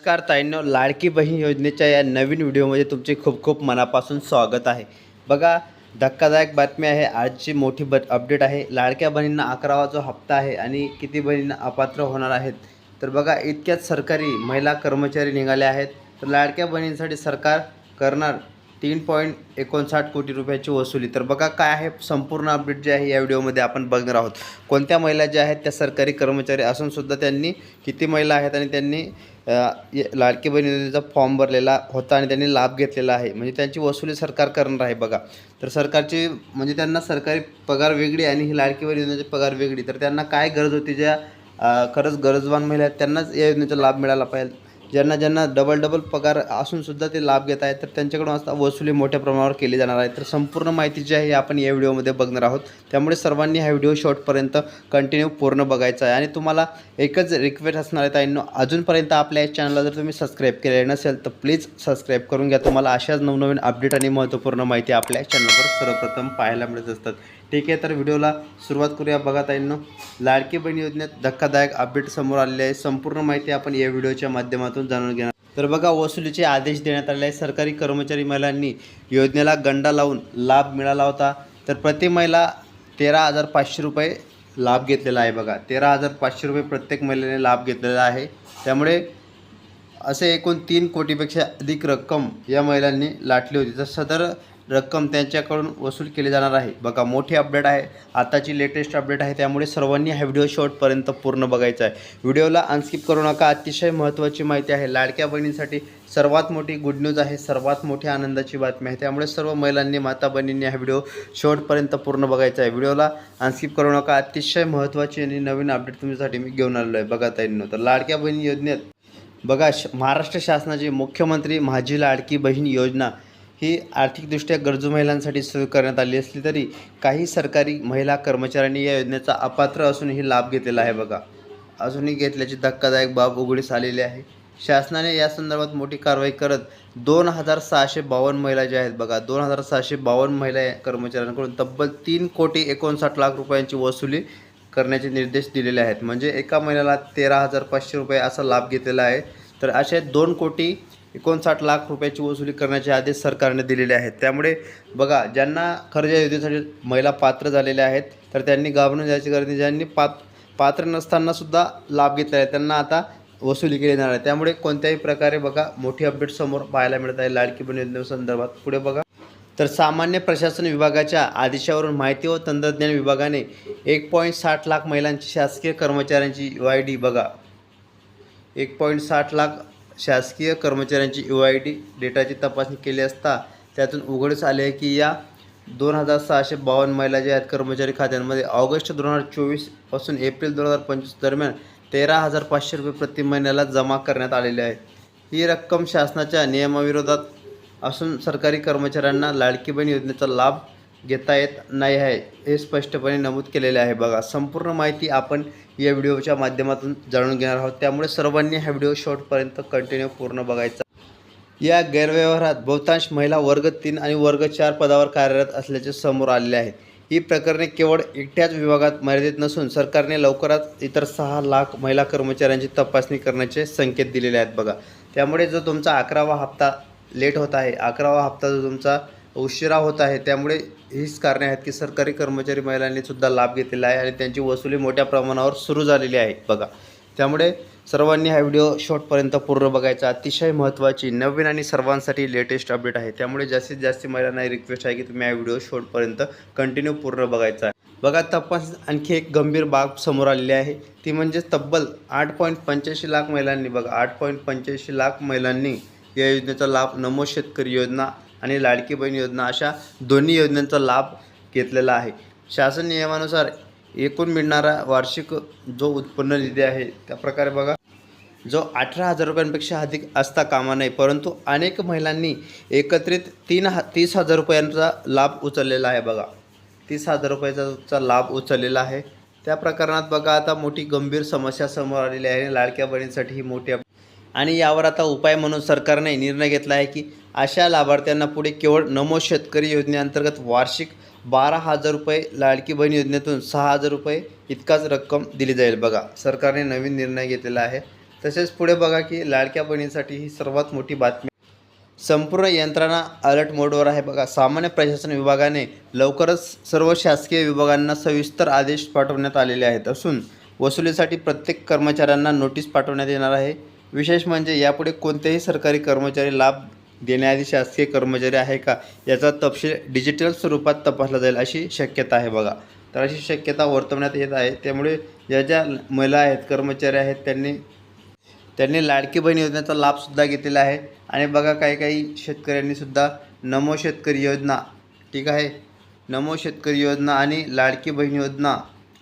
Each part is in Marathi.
नमस्कार ताईंनो लाडकी बहीण योजनेच्या या नवीन व्हिडिओमध्ये तुमचे खूप खूप मनापासून स्वागत आहे. बघा धक्कादायक बातमी आहे आजची मोठी ब अपडेट आहे. लाडक्या बहिणींना अकरावा जो हप्ता आहे आणि किती बहिणींना अपात्र होणार आहेत? तर बघा इतक्यात सरकारी महिला कर्मचारी निघाले आहेत. तर लाडक्या बहिणींसाठी सरकार करणार तीन पॉईंट एकोणसाठ कोटी रुपयाची वसुली. तर बघा काय आहे संपूर्ण अपडेट जे आहे या व्हिडिओमध्ये आपण बघणार आहोत. कोणत्या महिला ज्या आहेत त्या सरकारी कर्मचारी असूनसुद्धा त्यांनी किती महिला आहेत आणि त्यांनी लाडकी बहीण योजनेचा फॉर्म भरलेला होता आणि त्यांनी लाभ घेतलेला आहे. म्हणजे त्यांची वसुली सरकार करणार आहे बघा. तर सरकारची म्हणजे त्यांना सरकारी पगार वेगळी आणि ही लाडकी बहीण योजनेची पगार वेगळी. तर त्यांना काय गरज होती ज्या खरंच गरजवान महिला आहेत त्यांनाच या योजनेचा लाभ मिळाला पाहिजे. ज्यांना ज्यांना डबल डबल पगार असूनसुद्धा ते लाभ घेत आहेत तर त्यांच्याकडून आता वसुली मोठ्या प्रमाणावर केली जाणार आहे. तर संपूर्ण माहिती जी आहे ही आपण या व्हिडिओमध्ये बघणार आहोत. त्यामुळे सर्वांनी हा व्हिडिओ शॉर्टपर्यंत कंटिन्यू पूर्ण बघायचा आहे. आणि तुम्हाला एकच रिक्वेस्ट असणार आहे ताईंनो अजूनपर्यंत आपल्या या चॅनलला जर तुम्ही सबस्क्राईब केले नसेल तर प्लीज सबस्क्राईब करून घ्या. तुम्हाला अशाच नवनवीन अपडेट आणि महत्त्वपूर्ण माहिती आपल्या चॅनलवर सर्वप्रथम पाहायला मिळत असतात. ठीक आहे तर व्हिडिओला सुरुवात करूया. बघा ताईंनो लाडकी बहीण योजनेत धक्कादायक अपडेट समोर आलेले आहे. संपूर्ण माहिती आपण या व्हिडिओच्या माध्यमातून जाणून घेणार तर बघा वसुलीचे आदेश देण्यात आले आहे सरकारी कर्मचारी महिलांनी योजनेला गंडा लावून लाभ मिळाला होता. तर प्रति महिला तेरा हजार पाचशे रुपये लाभ घेतलेला आहे बघा. तेरा हजार पाचशे रुपये प्रत्येक महिलेने लाभ घेतलेला आहे. त्यामुळे असे एकूण तीन कोटीपेक्षा अधिक रक्कम या महिलांनी लाटली होती. तर सदर रक्कम त्यांच्याकडून वसूल केली जाणार आहे. बघा मोठी अपडेट आहे. आताची लेटेस्ट अपडेट आहे. त्यामुळे सर्वांनी हा व्हिडिओ शॉर्टपर्यंत पूर्ण बघायचा आहे. व्हिडिओला अनस्किप करू नका. अतिशय महत्त्वाची माहिती आहे. लाडक्या बहिणींसाठी सर्वात मोठी गुड न्यूज आहे. सर्वात मोठी आनंदाची बातमी आहे. त्यामुळे सर्व महिलांनी माता बहिणींनी हा व्हिडिओ शेवटपर्यंत पूर्ण बघायचा आहे. व्हिडिओला अनस्किप करू नका. अतिशय महत्त्वाची आणि नवीन अपडेट तुमच्यासाठी मी घेऊन आलेलो आहे. बघा ताईंनो. तर लाडक्या बहिणी योजनेत बघा श महाराष्ट्र शासनाची मुख्यमंत्री माझी लाडकी बहीण योजना ही आर्थिकदृष्ट्या गरजू महिलांसाठी सुरू करण्यात आली असली तरी काही सरकारी महिला कर्मचाऱ्यांनी या योजनेचा अपात्र असूनही लाभ घेतलेला आहे बघा. अजूनही घेतल्याची धक्कादायक बाब उघडीस आलेली आहे. शासनाने या संदर्भात मोठी कारवाई करत दोन हजार सहाशे बावन्न महिला ज्या आहेत बघा दोन हजार सहाशे बावन्न महिला या कर्मचाऱ्यांकडून तब्बल तीन कोटी एकोणसाठ लाख रुपयांची वसुली करण्याचे निर्देश दिलेले आहेत. म्हणजे एका महिन्याला तेरा हजार पाचशे रुपये असा लाभ घेतलेला आहे. तर असे दोन कोटी एकोणसाठ लाख रुपयाची वसुली करण्याचे आदेश सरकारने दिलेले आहेत. त्यामुळे बघा ज्यांना खर्च योजनेसाठी महिला पात्र झालेल्या आहेत तर त्यांनी घाबरून जायची गरज नाही. ज्यांनी पात पात्र नसतानासुद्धा लाभ घेतला आहे त्यांना आता वसुली केली जाणार आहे. त्यामुळे कोणत्याही प्रकारे बघा मोठी अपडेट समोर पाहायला मिळत आहे. लाडकी बहीण योजनेसंदर्भात पुढे बघा. तर सामान्य प्रशासन विभागाच्या आदेशावरून माहिती व तंत्रज्ञान विभागाने एक पॉईंट साठ लाख महिलांची शासकीय कर्मचाऱ्यांची यू आय डी बघा. एक पॉईंट साठ लाख शासकीय कर्मचाऱ्यांची यू आय डी डेटाची तपासणी केली असता त्यातून उघडच आले आहे की या दोन हजार सहाशे बावन्न महिला ज्या आहेत कर्मचारी खात्यांमध्ये ऑगस्ट दोन हजार चोवीसपासून एप्रिल दोन हजार पंचवीस दरम्यान तेरा हजार पाचशे रुपये प्रति महिन्याला जमा करण्यात आलेले आहे. ही रक्कम शासनाच्या नियमाविरोधात असून सरकारी कर्मचाऱ्यांना लाडकी बहीण योजनेचा लाभ घेता येत नाही आहे हे स्पष्टपणे नमूद केलेले आहे बघा. संपूर्ण माहिती आपण या व्हिडिओच्या माध्यमातून जाणून घेणार आहोत. त्यामुळे सर्वांनी हा व्हिडिओ शॉर्टपर्यंत कंटिन्यू पूर्ण बघायचा. या गैरव्यवहारात बहुतांश महिला वर्ग तीन आणि वर्ग चार पदावर कार्यरत असल्याचे समोर आलेले आहे. ही प्रकरणे केवळ एकट्याच विभागात मर्यादित नसून सरकारने लवकरात इतर सहा लाख महिला कर्मचाऱ्यांची तपासणी करण्याचे संकेत दिलेले आहेत बघा. त्यामुळे जो तुमचा अकरावा हप्ता लेट होत आहे अकरावा हप्ता जो तुमचा उशिरा होत आहे. त्यामुळे हीच कारणे आहेत की सरकारी कर्मचारी महिलांनी सुद्धा लाभ घेतलेला आहे आणि त्यांची वसुली मोठ्या प्रमाणावर सुरू झालेली आहे. बघा त्यामुळे सर्वांनी हा व्हिडिओ शॉर्टपर्यंत पूर्ण बघायचा. अतिशय महत्त्वाची नवीन आणि सर्वांसाठी लेटेस्ट अपडेट आहे. त्यामुळे जास्तीत जास्त महिलांना रिक्वेस्ट आहे की तुम्ही हा व्हिडिओ शॉर्टपर्यंत कंटिन्यू पूर्ण बघायचा आहे. बघा तपास आणखी एक गंभीर बाब समोर आलेली आहे. ती म्हणजे तब्बल आठ पॉईंट पंच्याऐंशी लाख महिलांनी बघा आठ पॉईंट पंच्याऐंशी लाख महिलांनी या योजनेचा लाभ नमो शेतकरी योजना आणि लाडकी बहीण योजना अशा दोन्ही योजनांचा लाभ घेतलेला आहे. शासन नियमानुसार एकूण मिळणारा वार्षिक जो उत्पन्न निधी आहे त्या प्रकारे बघा जो अठरा हजार रुपयांपेक्षा अधिक असता कामा नये परंतु अनेक महिलांनी एकत्रित तीन हा तीस हजार रुपयांचा लाभ उचललेला आहे बघा. तीस हजार रुपयाचा लाभ उचललेला आहे. त्या प्रकरणात बघा आता मोठी गंभीर समस्या समोर आलेली आहे आणि लाडक्या बहिणींसाठी ही मोठी आणि यावर आता उपाय म्हणून सरकारने निर्णय घेतला आहे की अशा लाभार्थ्यांना पुढे केवळ नमो शेतकरी योजनेअंतर्गत वार्षिक बारा हजार रुपये लाडकी बहीण योजनेतून सहा हजार रुपये इतकाच रक्कम दिली जाईल. बघा सरकारने नवीन निर्णय घेतलेला आहे. तसेच पुढे बघा की लाडक्या बहिणीसाठी ही सर्वात मोठी बातमी संपूर्ण यंत्रणा अलर्ट मोडवर आहे. बघा सामान्य प्रशासन विभागाने लवकरच सर्व शासकीय विभागांना सविस्तर आदेश पाठवण्यात आलेले आहेत. असून वसुलीसाठी प्रत्येक कर्मचाऱ्यांना नोटीस पाठवण्यात येणार आहे. विशेष म्हणजे यापुढे कोणतेही सरकारी कर्मचारी लाभ देण्याआधी शासकीय कर्मचारी आहे का? याचा तपशील डिजिटल स्वरूपात तपासला जाईल अशी शक्यता आहे बघा. तर अशी शक्यता वर्तवण्यात येत आहे. त्यामुळे ज्या ज्या महिला आहेत कर्मचारी आहेत त्यांनी त्यांनी लाडकी बहीण योजनेचा लाभसुद्धा घेतलेला आहे. आणि बघा काही काही शेतकऱ्यांनीसुद्धा नमो शेतकरी योजना ठीक आहे? नमो शेतकरी योजना आणि लाडकी बहीण योजना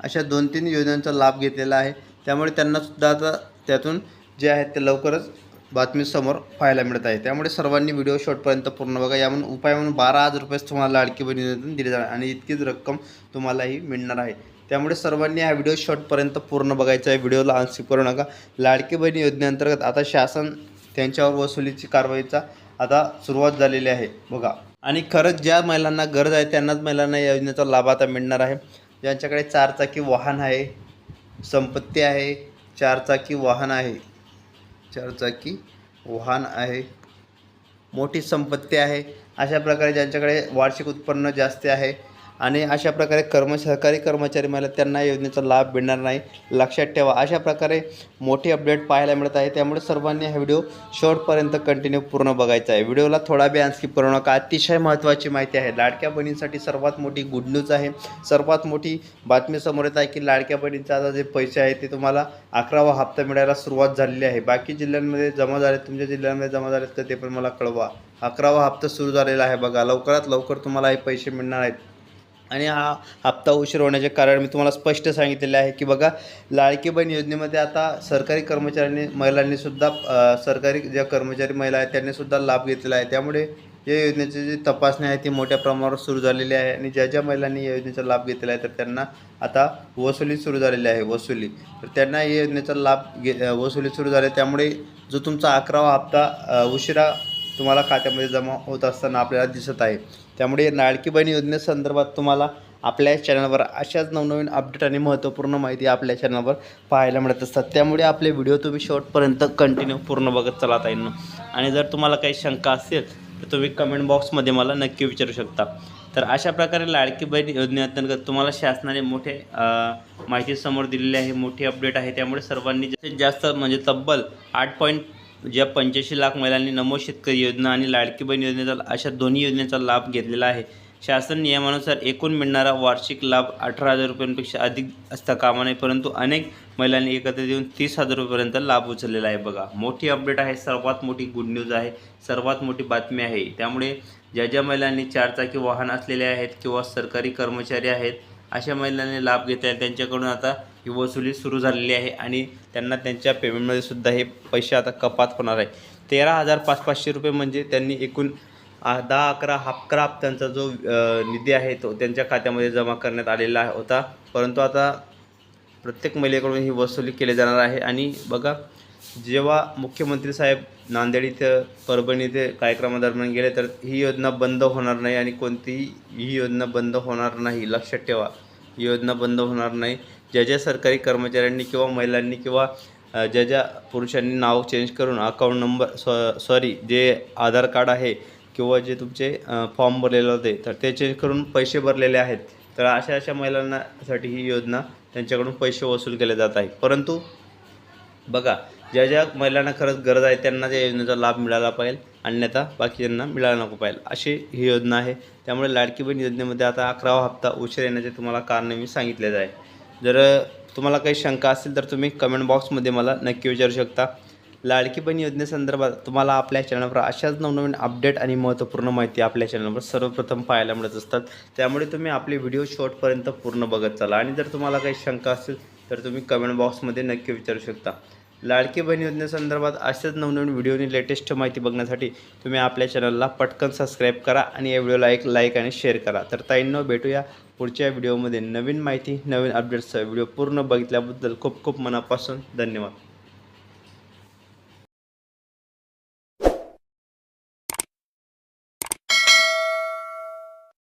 अशा दोन तीन योजनांचा लाभ घेतलेला आहे. त्यामुळे त्यांनासुद्धा आता त्यातून जे आहेत ते लवकरच बातमीसमोर पाहायला मिळत आहे. त्यामुळे सर्वांनी व्हिडिओ शॉर्टपर्यंत पूर्ण बघा. यामधून उपाय म्हणून बारा हजार रुपयेच तुम्हाला लाडकी बहीण दिली दिले जाणार आणि इतकीच रक्कम तुम्हालाही मिळणार आहे. त्यामुळे सर्वांनी हा व्हिडिओ शॉर्टपर्यंत पूर्ण बघायचा आहे. व्हिडिओला अनस्किप करू नका. लाडकी बहिणी योजनेअंतर्गत आता शासन त्यांच्यावर वसुलीची कारवाईचा आता सुरुवात झालेली आहे. बघा. आणि खरंच ज्या महिलांना गरज आहे त्यांनाच महिलांना या योजनेचा लाभ आता मिळणार आहे. ज्यांच्याकडे चारचाकी वाहन आहे संपत्ती आहे चारचाकी वाहन आहे चारचाकी वाहन आहे मोठी संपत्ती आहे. अशा प्रकारे ज्यांच्याकडे वार्षिक उत्पन्न जास्त आहे आणि अशा प्रकारे कर्म सरकारी कर्मचारी मला त्यांना योजनेचा लाभ मिळणार नाही. लक्षात ठेवा. अशा प्रकारे मोठी अपडेट पाहायला मिळत आहे. त्यामुळे सर्वांनी हा व्हिडिओ शेवटपर्यंत कंटिन्यू पूर्ण बघायचा आहे. व्हिडिओला थोडा बी आणखी करू नका. अतिशय महत्त्वाची माहिती आहे. लाडक्या बहिणींसाठी सर्वात मोठी गुड न्यूज आहे. सर्वात मोठी बातमी समोर येत आहे की लाडक्या बहिणींचा आता जे पैसे आहे ते तुम्हाला अकरावा हप्ता मिळायला सुरुवात झालेली आहे. बाकी जिल्ह्यांमध्ये जमा झाले तुमच्या जिल्ह्यांमध्ये जमा झाले तर ते पण मला कळवा. अकरावा हप्ता सुरू झालेला आहे बघा. लवकरात लवकर तुम्हाला हे पैसे मिळणार आहेत. आणि हा हप्ता उशीर होण्याचे कारण मी तुम्हाला स्पष्ट सांगितलेले आहे की बघा लाडकी बहीण योजनेमध्ये आता सरकारी कर्मचाऱ्यांनी महिलांनीसुद्धा सरकारी ज्या कर्मचारी महिला आहेत त्यांनीसुद्धा लाभ घेतलेला आहे. त्यामुळे या योजनेची जी तपासणी आहे ती मोठ्या प्रमाणावर सुरू झालेली आहे आणि ज्या ज्या महिलांनी या योजनेचा लाभ घेतलेला आहे तर त्यांना आता वसुली सुरू झालेली आहे वसुली. तर त्यांना या योजनेचा लाभ घे वसुली सुरू झाली. त्यामुळे जो तुमचा अकरावा हप्ता उशिरा तुम्हाला खात्यामध्ये जमा होत असताना आपल्याला दिसत आहे. त्यामुळे लाडकी बहीण योजनेसंदर्भात तुम्हाला आपल्या चॅनलवर अशाच नवनवीन अपडेट आणि महत्त्वपूर्ण माहिती आपल्या चॅनलवर पाहायला मिळत असतात. त्यामुळे आपले व्हिडिओ तुम्ही शेवटपर्यंत कंटिन्यू पूर्ण बघत चला ताईंनो. आणि जर तुम्हाला काही शंका असेल तर तुम्ही कमेंट बॉक्समध्ये मला नक्की विचारू शकता. तर अशा प्रकारे लाडकी बहीण योजनेअंतर्गत तुम्हाला शासनाने मोठे माहिती समोर दिलेली आहे मोठी अपडेट आहे. त्यामुळे सर्वांनी जास्तीत जास्त म्हणजे तब्बल आठ पॉईंट ज्या पंच्याऐंशी लाख महिलांनी नमो शेतकरी योजना आणि लाडकी बहीण योजनेचा अशा दोन्ही योजनेचा लाभ घेतलेला आहे. शासन नियमानुसार एकूण मिळणारा वार्षिक लाभ अठरा हजार रुपयांपेक्षा अधिक असता कामा नये परंतु अनेक महिलांनी एकत्र येऊन तीस हजार रुपयापर्यंत लाभ उचललेला आहे. बघा मोठी अपडेट आहे सर्वात मोठी गुड न्यूज आहे सर्वात मोठी बातमी आहे. त्यामुळे ज्या ज्या महिलांनी चारचाकी वाहन असलेले आहेत किंवा सरकारी कर्मचारी आहेत अशा महिलांनी लाभ घेतला आहे. त्यांच्याकडून आता ही वसुली सुरू झालेली आहे आणि त्यांना त्यांच्या पेमेंटमध्ये सुद्धा हे पैसे आता कपात होणार आहे. तेरा हजार पाच पाचशे रुपये म्हणजे त्यांनी एकूण दहा अकरा अकरा त्यांचा जो निधी आहे तो त्यांच्या खात्यामध्ये जमा करण्यात आलेला होता. परंतु आता प्रत्येक महिलेकडून ही वसुली केली जाणार आहे आणि बघा जेव्हा मुख्यमंत्री साहेब नांदेड इथं परभणी इथे कार्यक्रमादरम्यान गेले तर ही योजना बंद होणार नाही आणि कोणतीही ही योजना बंद होणार नाही. लक्षात ठेवा ही योजना बंद होणार नाही. ज्या ज्या सरकारी कर्मचाऱ्यांनी किंवा महिलांनी किंवा ज्या ज्या पुरुषांनी नाव चेंज करून अकाउंट नंबर सॉ सॉरी जे आधार कार्ड आहे किंवा जे तुमचे फॉर्म भरलेले होते तर ते चेंज करून पैसे भरलेले आहेत. तर अशा अशा महिलांनासाठी ही योजना त्यांच्याकडून पैसे वसूल केले जात आहे परंतु बघा ज्या ज्या महिलांना खरंच गरज आहे त्यांना त्या योजनेचा लाभ मिळाला पाहिजे अन्यथा बाकीच्यांना मिळाला नको पाहिजे. अशी ही योजना आहे. त्यामुळे लाडकी बहीण योजनेमध्ये आता अकरावा हप्ता उशीर येण्याचे तुम्हाला कारण मी सांगितलेलं आहे. जर तुम्हाला काही शंका असेल तर तुम्ही कमेंट बॉक्समध्ये मला नक्की विचारू शकता. लाडकी बहीण योजनेसंदर्भात तुम्हाला आपल्या चॅनलवर अशाच नवनवीन अपडेट आणि महत्त्वपूर्ण माहिती आपल्या चॅनलवर सर्वप्रथम पाहायला मिळत असतात. त्यामुळे तुम्ही आपले व्हिडिओ शॉर्टपर्यंत पूर्ण बघत चाला. आणि जर तुम्हाला काही शंका असेल तर तुम्ही कमेंट बॉक्समध्ये नक्की विचारू शकता. लाडकी बहीण योजनेसंदर्भात अशाच नवनवीन व्हिडिओनी लेटेस्ट माहिती बघण्यासाठी तुम्ही आपल्या चॅनलला पटकन सबस्क्राईब करा आणि या व्हिडिओला एक लाईक आणि शेअर करा. तर ताईंनो भेटूया पुढच्या व्हिडिओमध्ये. नवीन माहिती नवीन अपडेट्सचा व्हिडिओ पूर्ण बघितल्याबद्दल खूप खूप मनापासून धन्यवाद.